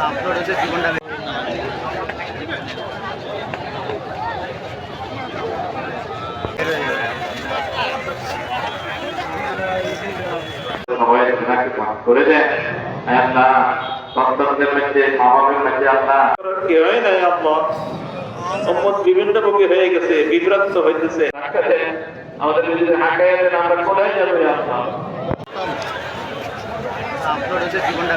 upload জীবনটা বিভিন্ন মুখী হয়ে গেছে বিভ্রান্ত হইতেছে আমাদের আমরা হচ্ছে জীবনটা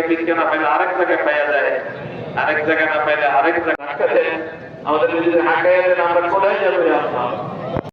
এক জায়গায় বিজ্ঞান না পাইলে আরেক জায়গায় পাইয়া যায় আরেক জায়গায় না পাইলে আরেক জায়গায় আমাদের যদি হাঁকায় দেন আমরা কোথায় যাব আল্লাহ